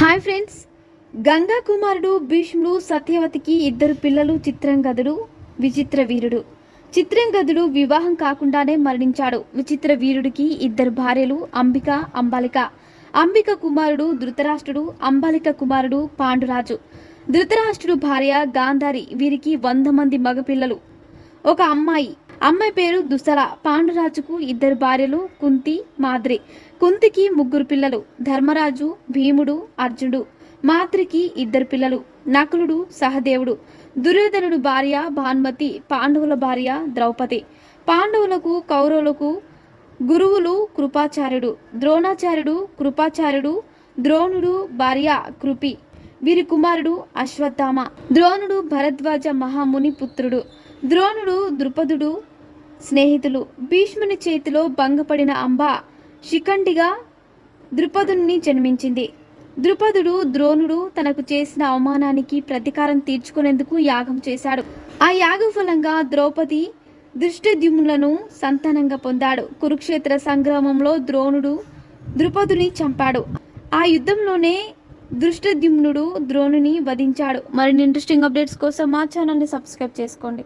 Hi friends. Ganga కుమారుడు భీష్ముడు సత్యవతికి ఇద్దరు పిల్లలు చిత్రంగదుడు విచిత్ర వీరుడు. చిత్రంగదుడు వివాహం కాకుండానే మరణించాడు. విచిత్ర వీరుడికి ఇద్దరు భార్యలు అంబిక అంబాలిక. అంబిక కుమారుడు ధృతరాష్ట్రుడు అంబాలిక కుమారుడు పాండురాజు. ధృతరాష్ట్రుడు భార్య గాంధారి. వీరికి వంద మంది మగపిల్లలు. ఒక అమ్మాయి. అమ్మాయి పేరు దుసల పాండురాజుకు ఇద్దరు భార్యలు కుంతి మాద్రి. కుంతికి ముగ్గురు పిల్లలు. ధర్మరాజు భీముడు అర్జునుడు. మాద్రికి ఇద్దరు పిల్లలు. నకులుడు సహదేవుడు. దుర్యోధనుడు భార్య భాన్మతి పాండవుల భార్య ద్రౌపది. పాండవులకు కౌరవులకు గురువులు కృపాచార్యుడు. ద్రోణాచార్యుడు కృపాచార్యుడు. ద్రోణుడు భార్య కృపి. వీరి కుమారుడు అశ్వత్థామ. ద్రోణుడు భరద్వాజ మహాముని పుత్రుడు. ద్రోణుడు ద్రుపదుడు స్నేహితులు. భీష్ముని చేతిలో భంగపడిన అంబ శిఖండిగా ద్రుపదుని జన్మించింది. ద్రుపదుడు ద్రోణుడు తనకు చేసిన అవమానానికి ప్రతీకారం తీర్చుకునేందుకు యాగం చేశాడు. ఆ యాగ ఫలంగా ద్రౌపది దృష్టద్యుములను సంతానంగా పొందాడు. కురుక్షేత్ర సంగ్రామంలో ద్రోణుడు ద్రుపదుని చంపాడు. ఆ యుద్ధంలోనే దృష్టద్యుమ్నుడు ద్రోణుని వధించాడు. మరిన్ని ఇంట్రెస్టింగ్ అప్డేట్స్ కోసం మా ఛానల్ని సబ్స్క్రైబ్ చేసుకోండి.